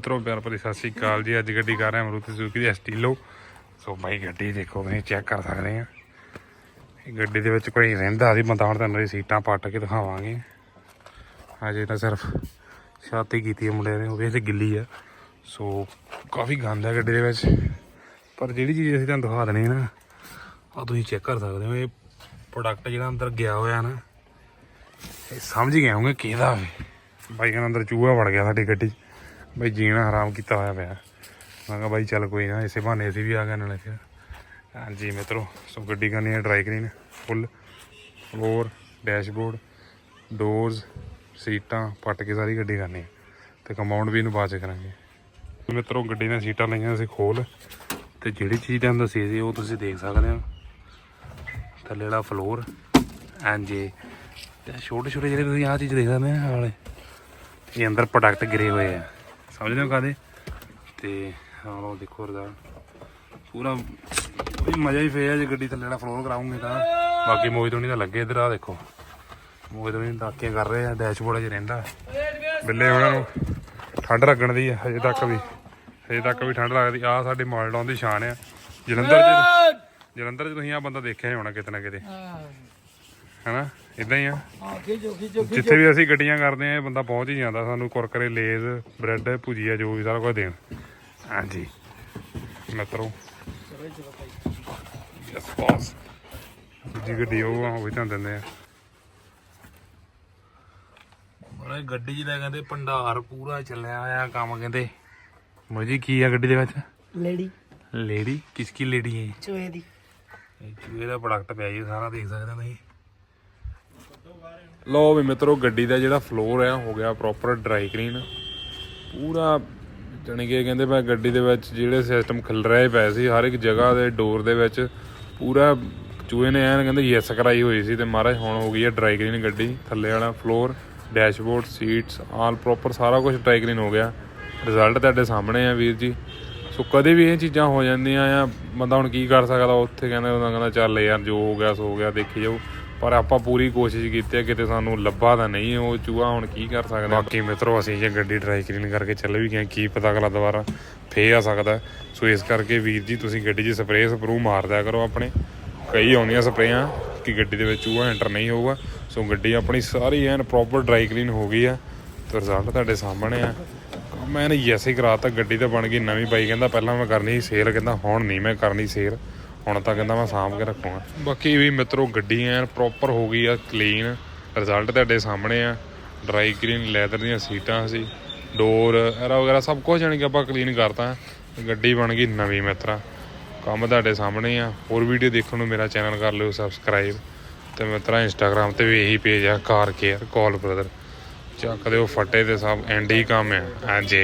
ਮਿੱਤਰੋ, ਪਿਆਰ ਭਰੀ ਸਤਿ ਸ਼੍ਰੀ ਅਕਾਲ ਜੀ। ਅੱਜ ਗੱਡੀ ਕਰ ਰਹੇ ਹਾਂ ਮਰੂਤੀ ਸੁਜ਼ੂਕੀ ਦੀ ਐਸਟੀਲੋ ਸੋ ਬਾਈ, ਗੱਡੀ ਦੇਖੋ ਤੁਸੀਂ ਚੈੱਕ ਕਰ ਸਕਦੇ ਆ ਇਹ ਗੱਡੀ ਦੇ ਵਿੱਚ ਕੋਈ ਰਹਿੰਦਾ ਸੀ ਬੰਦਾ ਹੁਣ ਤੁਹਾਨੂੰ ਇਹ ਸੀਟਾਂ ਪੱਟ ਕੇ ਦਿਖਾਵਾਂਗੇ। ਅਜੇ ਤਾਂ ਸਿਰਫ ਛਾਤੀ ਕੀਤੀ ਹੈ ਮੁੰਡੇ ਨੇ, ਉਹ ਵੀ ਤੇ ਗਿੱਲੀ ਆ। ਸੋ ਕਾਫੀ ਗੰਦ ਹੈ ਗੱਡੀ ਦੇ ਵਿੱਚ। ਪਰ ਜਿਹੜੀ ਚੀਜ਼ ਅਸੀਂ ਤੁਹਾਨੂੰ ਦਿਖਾ ਦਨੇ ਨਾ ਆ ਤੁਸੀਂ ਚੈੱਕ ਕਰ ਸਕਦੇ ਹੋ, ਇਹ ਪ੍ਰੋਡਕਟ ਜਿਹੜਾ ਅੰਦਰ ਗਿਆ ਹੋਇਆ ਨਾ, ਇਹ ਸਮਝ ਗਏ ਹੋਗੇ ਕਿਹਦਾ ਵੇ। ਬਾਈ ਅੰਦਰ ਚੂਹਾ ਵੜ ਗਿਆ ਸਾਡੀ ਗੱਡੀ 'ਚ। ਬਾਈ ਜੀਣਾ ਹਰਾਮ ਕੀਤਾ ਹੋਇਆ ਪਿਆ। ਮੈਂ ਕਿਹਾ ਬਾਈ ਚੱਲ ਕੋਈ ਨਾ, ਇਸੇ ਬਹਾਨੇ ਅਸੀਂ ਵੀ ਆ ਗਏ ਨਾਲੇ ਫਿਰ। ਹਾਂਜੀ ਮਿੱਤਰੋ ਸੋ ਗੱਡੀ ਕਰਨੀ ਹੈ dry clean full floor dashboard doors ਸੀਟਾਂ ਪੱਟ ਕੇ ਸਾਰੀ ਗੱਡੀ ਕਰਨੀ ਹੈ। ਤੇ ਕੰਪਾਊਂਡ ਵੀ ਇਹਨੂੰ ਬਾਅਦ ਚ ਕਰਾਂਗੇ। ਮਿੱਤਰੋ, ਗੱਡੀ ਦੀਆਂ ਸੀਟਾਂ ਲਈਆਂ ਅਸੀਂ ਖੋਲ। ਤੇ ਜਿਹੜੀ ਚੀਜ਼ ਦਾ ਅੰਦਰ ਸੀ ਉਹ ਤੁਸੀਂ ਦੇਖ ਸਕਦੇ ਹੋ। ਥੱਲੇ ਵਾਲਾ ਫਲੋਰ ਹਾਂਜੀ ਜੇ ਤੇ ਛੋਟੇ ਛੋਟੇ ਜਿਹੜੇ ਤੁਸੀਂ ਆਹ ਚੀਜ਼ ਦੇਖ ਸਕਦੇ ਹੋ ਹਾਲੇ ਇਹ ਅੰਦਰ ਪ੍ਰੋਡਕਟ ਗਿਰੇ ਹੋਏ ਆ। ਸਮਝਦੇ ਹੋ ਕਾਦੇ ਤੇ ਹਾਂ ਦੇਖੋ ਰਦਾ ਪੂਰਾ ਕੋਈ ਮਜ਼ਾ ਹੀ ਫੇਰ ਜੇ ਗੱਡੀ ਥੱਲੇ ਵਾਲਾ ਫਲੋਰ ਕਰਾਉਂਗੇ ਤਾਂ ਬਾਕੀ ਮੋਈ ਤੋਂ ਤਾਂ ਲੱਗੇ ਇਧਰ ਆ ਦੇਖੋ ਮੋਈ ਤੋਂ ਦਾਕੀਆਂ ਕਰ ਰਹੇ ਆ ਡੈਸ਼ਬੋਰਡ 'ਚ ਰਹਿੰਦਾ ਬਿੱਲੇ ਉਹਨਾਂ ਨੂੰ ਠੰਡ ਲੱਗਣ ਦੀ ਆ ਹਜੇ ਤੱਕ ਵੀ ਹਜੇ ਤੱਕ ਵੀ ਠੰਡ ਲੱਗਦੀ ਆ ਸਾਡੇ ਮਾਲਡਾਊਨ ਦੀ ਸ਼ਾਨ ਆ ਜਲੰਧਰ 'ਚ ਜਲੰਧਰ 'ਚ ਤੁਸੀਂ ਆ ਬੰਦਾ ਦੇਖਿਆ ਹੀ ਹੋਣਾ ਕਿਤੇ ਨਾ ਕਿਤੇ ਹੈਨਾ? ਇਦਾਂ ਹੀ ਆ। ਜਿੱਥੇ ਵੀ ਅਸੀਂ ਗੱਡੀਆਂ ਕਰਦੇ ਆ ਇਹ ਬੰਦਾ ਪਹੁੰਚ ਹੀ ਜਾਂਦਾ ਸਾਨੂੰ ਕੁਰਕਰੇ ਲੇਜ਼ ਬ੍ਰੈਡ ਭੁਜੀਆ ਜੋ ਵੀ ਸਾਰਾ ਕੁਝ ਦੇਣ। ਹਾਂਜੀ। ਮਿੱਤਰੋ। ਯਸ ਬੌਸ ਜੀ ਗੱਡੀ ਉਹ ਆ ਉਹ ਵੀ ਤਾਂ ਦਿੰਦੇ ਆ। ਬੜਾ ਗੱਡੀ ਲੈ ਕਹਿੰਦੇ ਭੰਡਾਰ ਪੂਰਾ ਚੱਲਿਆ ਆ ਕੰਮ ਕਹਿੰਦੇ। ਮੋਜੀ ਕੀ ਆ ਗੱਡੀ ਦੇ ਵਿੱਚ? ਲੇਡੀ। ਲੇਡੀ? ਕਿਸ ਕੀ ਲੇਡੀ ਹੈ? ਚੋਏ ਦੀ। ਇਹ ਚੂਹੇ ਦਾ ਪ੍ਰੋਡਕਟ ਪਿਆ ਜੀ ਸਾਰਾ ਦੇਖ ਸਕਦੇ ਹੋ ਤੁਸੀਂ। ਲੋ ਵੀ ਮਿੱਤਰੋ, ਗੱਡੀ ਦਾ ਜਿਹੜਾ ਫਲੋਰ ਆ, ਹੋ ਗਿਆ ਪ੍ਰੋਪਰ ਡਰਾਈ ਕਲੀਨ ਪੂਰਾ, ਜਾਣੀ ਕਿ ਕਹਿੰਦੇ ਮੈਂ ਗੱਡੀ ਦੇ ਵਿੱਚ ਜਿਹੜੇ ਸਿਸਟਮ ਖਿਲ ਰਹੇ ਪਏ ਸੀ, ਹਰ ਇੱਕ ਜਗ੍ਹਾ ਦੇ ਡੋਰ ਦੇ ਵਿੱਚ ਪੂਰਾ ਚੂਹੇ ਨੇ ਐਨ ਕਹਿੰਦੇ ਯੈਸ ਕਰਾਈ ਹੋਈ ਸੀ ਤੇ ਮਹਾਰਾਜ, ਹੁਣ ਹੋ ਗਈ ਹੈ ਡਰਾਈ ਕਲੀਨ ਗੱਡੀ, ਥੱਲੇ ਵਾਲਾ floor dashboard seats all proper ਸਾਰਾ ਕੁਝ ਡਰਾਈ ਕਲੀਨ ਹੋ ਗਿਆ। ਰਿਜ਼ਲਟ ਤੁਹਾਡੇ ਸਾਹਮਣੇ ਆ ਵੀਰ ਜੀ। ਸੋ ਕਦੇ ਵੀ ਇਹ ਚੀਜ਼ਾਂ ਹੋ ਜਾਂਦੀਆਂ ਆ, ਬੰਦਾ ਹੁਣ ਕੀ ਕਰ ਸਕਦਾ, ਉੱਥੇ ਕਹਿੰਦਾ, ਉਹਦਾ ਕਹਿੰਦਾ, ਚੱਲ ਯਾਰ, ਜੋ ਹੋ ਗਿਆ, ਸੋ ਹੋ ਗਿਆ, ਦੇਖੀ ਜਾਓ। ਪਰ ਆਪਾਂ ਪੂਰੀ ਕੋਸ਼ਿਸ਼ ਕੀਤੀ ਹੈ, ਕਿਤੇ ਸਾਨੂੰ ਲੱਭਾ ਤਾਂ ਨਹੀਂ ਉਹ ਚੂਹਾ, ਹੁਣ ਕੀ ਕਰ ਸਕਦਾ ਬਾਕੀ ਮਿੱਤਰੋ, ਅਸੀਂ ਜੇ ਗੱਡੀ ਡਰਾਈ ਕਲੀਨ ਕਰਕੇ ਚੱਲ ਵੀ ਗਏ, ਕੀ ਪਤਾ ਅਗਲਾ ਦੁਬਾਰਾ ਫੇ ਆ ਸਕਦਾ ਸੋ ਇਸ ਕਰਕੇ ਵੀਰ ਜੀ, ਤੁਸੀਂ ਗੱਡੀ 'ਚ ਸਪਰੇਅ ਸਪਰੂ ਮਾਰ ਦਿਆ ਕਰੋ ਆਪਣੇ। ਕਈ ਆਉਂਦੀਆਂ ਸਪਰੇਆਂ ਕਿ ਗੱਡੀ ਦੇ ਵਿੱਚ ਚੂਹਾ ਐਂਟਰ ਨਹੀਂ ਹੋਊਗਾ। ਸੋ ਗੱਡੀ ਆਪਣੀ ਸਾਰੀ ਐਨ ਪ੍ਰੋਪਰ ਡਰਾਈ ਕਲੀਨ ਹੋ ਗਈ ਆ ਤੇ ਰਿਜ਼ਲਟ ਤੁਹਾਡੇ ਸਾਹਮਣੇ ਆ। ਮੈਂ ਨੇ ਯੈਸ ਹੀ ਕਰਾਤਾ, ਗੱਡੀ ਤਾਂ ਬਣ ਗਈ ਨਵੀਂ ਬਾਈ ਕਹਿੰਦਾ, ਪਹਿਲਾਂ ਮੈਂ ਕਰਨੀ ਸੀ ਸੇਲ ਕਹਿੰਦਾ, ਹੁਣ ਨਹੀਂ ਮੈਂ ਕਰਨੀ ਸੇਲ ਹੁਣ ਤਾਂ ਕਹਿੰਦਾ ਮੈਂ ਸਾਂਭ ਕੇ ਰੱਖੂਗਾ। ਬਾਕੀ ਵੀ ਮਿੱਤਰੋ, ਗੱਡੀ ਐਨ ਪ੍ਰੋਪਰ ਹੋ ਗਈ ਆ ਕਲੀਨ ਰਿਜ਼ਲਟ ਤੁਹਾਡੇ ਸਾਹਮਣੇ ਆ। ਡਰਾਈ ਗ੍ਰੀਨ ਲੈਦਰ ਦੀਆਂ ਸੀਟਾਂ ਸੀ। ਡੋਰ ਐਰਾ ਵਗੈਰਾ ਸਭ ਕੁਝ ਜਾਣੀ ਕਿ ਆਪਾਂ ਕਲੀਨ ਕਰਤਾ। ਗੱਡੀ ਬਣ ਗਈ ਨਵੀਂ ਮਿੱਤਰਾ। ਕੰਮ ਤੁਹਾਡੇ ਸਾਹਮਣੇ ਆ। ਹੋਰ ਵੀਡੀਓ ਦੇਖਣ ਨੂੰ ਮੇਰਾ ਚੈਨਲ ਕਰ ਲਿਓ ਸਬਸਕ੍ਰਾਈਬ ਤੇ ਮਿੱਤਰਾ ਇੰਸਟਾਗ੍ਰam ਤੇ ਵੀ ਇਹੀ ਪੇਜ ਆ ਕਾਰ ਕੇਅਰ ਕਾਲ ਬ੍ਰਦਰ ਚੱਕ ਦਿਓ ਫੱਟੇ ਤੇ ਸਭ ਐਂਡ ਹੀ ਕੰਮ ਆ। ਹਾਂਜੀ